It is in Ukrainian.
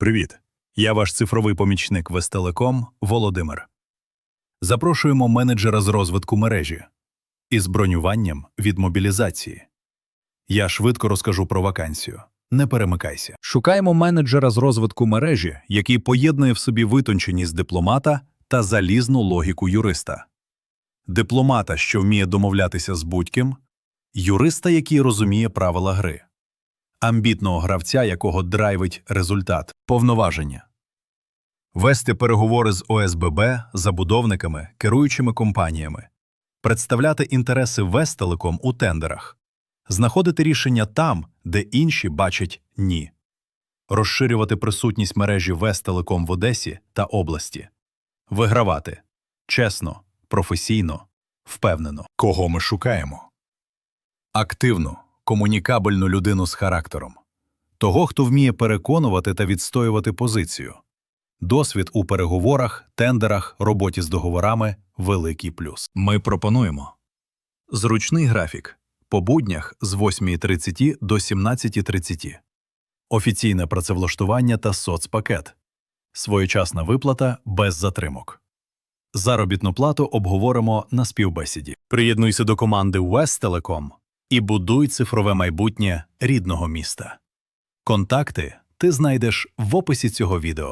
Привіт! Я ваш цифровий помічник Вестелеком Володимир. Запрошуємо менеджера з розвитку мережі із бронюванням від мобілізації. Я швидко розкажу про вакансію. Не перемикайся. Шукаємо менеджера з розвитку мережі, який поєднує в собі витонченість дипломата та залізну логіку юриста. Дипломата, що вміє домовлятися з будь-ким, юриста, який розуміє правила гри амбітного гравця, якого драйвить результат, повноваження. Вести переговори з ОСББ, забудовниками, керуючими компаніями, представляти інтереси Вестелеком у тендерах, знаходити рішення там, де інші бачать ні, розширювати присутність мережі Вестелеком в Одесі та області, вигравати. Чесно, професійно, впевнено. Кого ми шукаємо? Активну, комунікабельну людину з характером, того, хто вміє переконувати та відстоювати позицію. Досвід у переговорах, тендерах, роботі з договорами великий плюс. Ми пропонуємо зручний графік по буднях з 8.30 до 17.30, офіційне працевлаштування та соцпакет, своєчасна виплата без затримок. Заробітну плату обговоримо на співбесіді. Приєднуйся до команди West і будуй цифрове майбутнє рідного міста. Контакти ти знайдеш в описі цього відео.